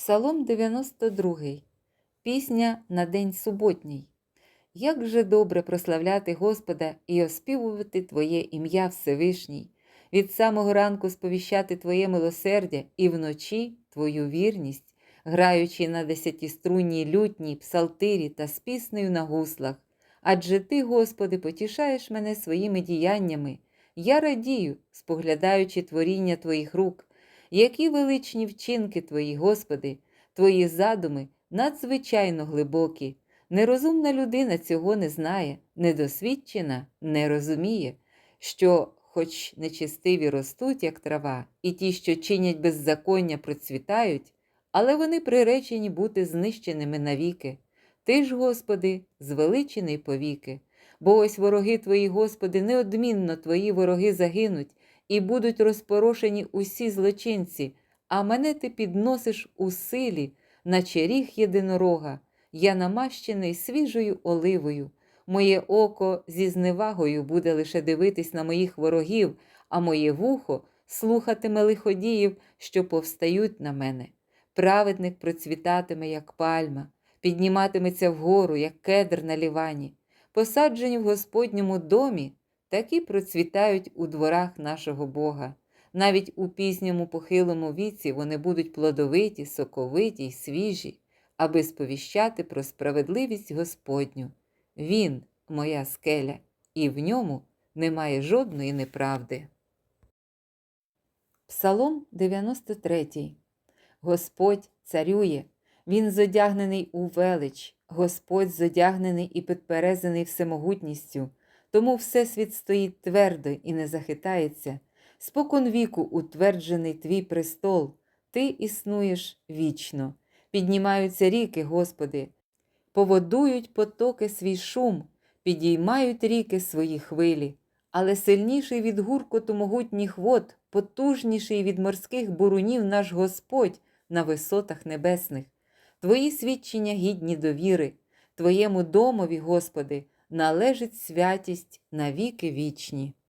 Псалом 92. Пісня на День суботній. Як же добре прославляти Господа і оспівувати Твоє ім'я Всевишній, від самого ранку сповіщати Твоє милосердя і вночі Твою вірність, граючи на десятиструнній лютній, псалтирі та з піснею на гуслах. Адже Ти, Господи, потішаєш мене своїми діяннями. Я радію, споглядаючи творіння Твоїх рук. Які величні вчинки Твої, Господи, Твої задуми надзвичайно глибокі. Нерозумна людина цього не знає, недосвідчена не розуміє, що, хоч нечистиві ростуть, як трава, і ті, що чинять беззаконня, процвітають, але вони приречені бути знищеними навіки. Ти ж, Господи, звеличений повіки, бо ось вороги Твої, Господи, неодмінно Твої вороги загинуть і будуть розпорошені усі злочинці, а мене ти підносиш у силі, наче ріг єдинорога, я намащений свіжою оливою. Моє око зі зневагою буде лише дивитись на моїх ворогів, а моє вухо слухатиме лиходіїв, що повстають на мене. Праведник процвітатиме, як пальма, підніматиметься вгору, як кедр на лівані. Посаджені в Господньому домі, такі процвітають у дворах нашого Бога. Навіть у пізньому похилому віці вони будуть плодовиті, соковиті й свіжі, аби сповіщати про справедливість Господню. Він, моя скеля, і в ньому немає жодної неправди. Псалом 93. Господь царює, Він зодягнений у велич, Господь зодягнений і підперезаний всемогутністю, тому Всесвіт стоїть твердо і не захитається. Спокон віку утверджений твій престол, ти існуєш вічно. Піднімаються ріки, Господи, поводують потоки свій шум, підіймають ріки свої хвилі, але сильніший від гуркоту могутніх вод, потужніший від морських бурунів наш Господь на висотах небесних. Твої свідчення гідні довіри, Твоєму домові, Господи, належить святість на віки вічні.